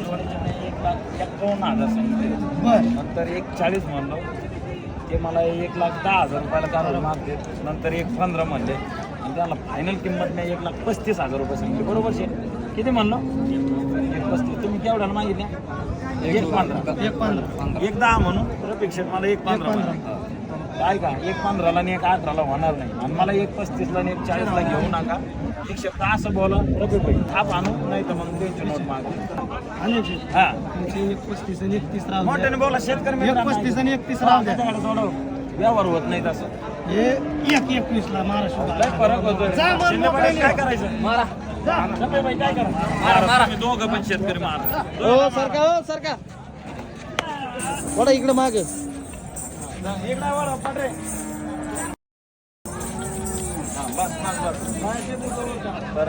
मला एक लाख एकावन्न हजार सांगितले. बर नंतर एक चाळीस म्हणलो. ते मला एक लाख दहा हजार रुपयाला काढून मागते नंतर एक पंधरा म्हणले. आणि त्याला फायनल किंमत मी एक लाख पस्तीस हजार रुपये सांगितले. बरोबर शे किती म्हणलो? एक पस्तीस. तुम्ही केवढ्याला मागितल्या? एक पंधरा. एक पंधरा. एक दहा म्हणून. शेठ मला एक पंधरा. म्हणले. काय का एक पंधराला आणि एक अठराला होणार नाही. आणि मला एक पस्तीसला आणि एक चाळीसला घेऊ नका. एक शब्द असं बोला रफिक भाई थाप आणू नाही तर मग त्यांची नोट माग. हा. एक पस्तीस आणि एकतीस राहू. मोठ्याने बोला शेतकरी एक पस्तीस आणि एकतीस राहू मित्रांनो. थोडं व्यवहार होत नाही तसं हे एक एकवीस ला महाराष्ट्र. फरक पाटील काय करायचं? मारा. दोघं पण शेतकरी मारा. हो सरका हो सरका. थोडा इकडे माग. तर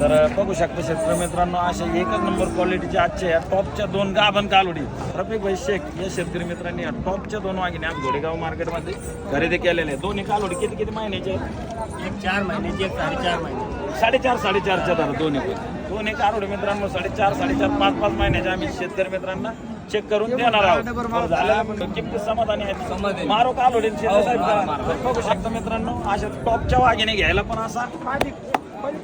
तर बघू शकता शेतकरी मित्रांनो असे एकच नंबर क्वालिटीचे आजचे या टॉपच्या दोन गाभण कालोडी रफिक भाई शेख या शेतकरी मित्रांनी या टॉपच्या दोन वाघिणी आज घोडेगाव मार्केटमध्ये खरेदी केलेले. दोन्ही कालोडी किती किती महिन्याचे? एक चार महिन्याची एक साडेचार महिने साडेचार साडेचारच्या दर दोन्ही दोन्ही कारोडे मित्रांनो साडेचार साडेचार पाच पाच महिन्याचे आम्ही शेतकरी मित्रांना चेक करून देणार आहोत. झालं. पण किमती समाधानी आहेत? मारो कालोडे बघू शकता मित्रांनो अशा टॉपच्या वाघिने घ्यायला पण असा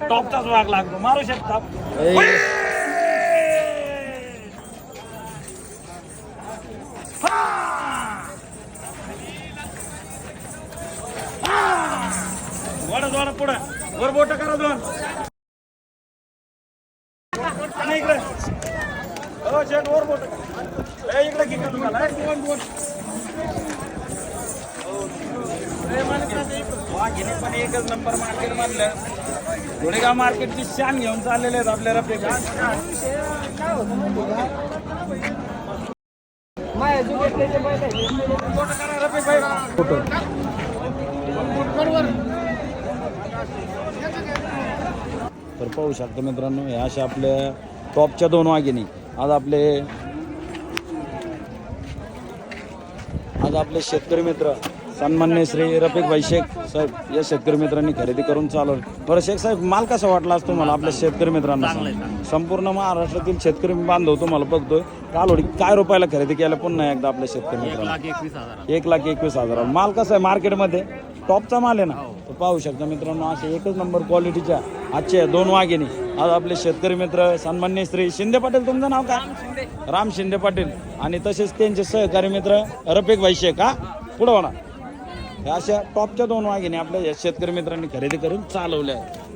टॉपचाच वाघ लागतो. मारू शकता. वडा पुढं. वर बोट करा दोन. वाघिने पण एकच नंबर मार्केट मधलं. गोडेगाव मार्केटची शान घेऊन चाललेले आहेत आपल्या रफे तर पाहू शकता मित्रांनो हे अशा आपल्या टॉपच्या दोन वाघिणी. आज आपले आज आपले शेतकरी मित्र सन्मान्य श्री रफिक भाई शेख साहेब या शेतकरी मित्रांनी खरेदी करून चालवलं. बरं शेख साहेब माल कसा वाटला आज तुम्हाला आपल्या शेतकरी मित्रांना? संपूर्ण महाराष्ट्रातील शेतकरी बांधव तुम्हाला बघतोय. कालोडी काय रुपयाला खरेदी केलं पुन्हा एकदा आपल्या शेतकरी मित्रांना. एक लाख एकवीस हजार. माल कसा आहे? मार्केटमध्ये टॉपचा माल आहे ना? तर पाहू शकता मित्रांनो असे एकच नंबर क्वालिटीच्या आजचे दोन वाघिणी. आज आपले शेतकरी मित्र सन्मान्य श्री शिंदे पाटील तुमचं नाव काय? राम शिंदे. पाटील. आणि तसेच त्यांचे सहकारी मित्र रफिक भाई शेख हा? पुढं होणार. अशा टॉपच्या दोन वाघिणी आपल्या या शेतकरी मित्रांनी खरेदी करून चालवल्या आहेत.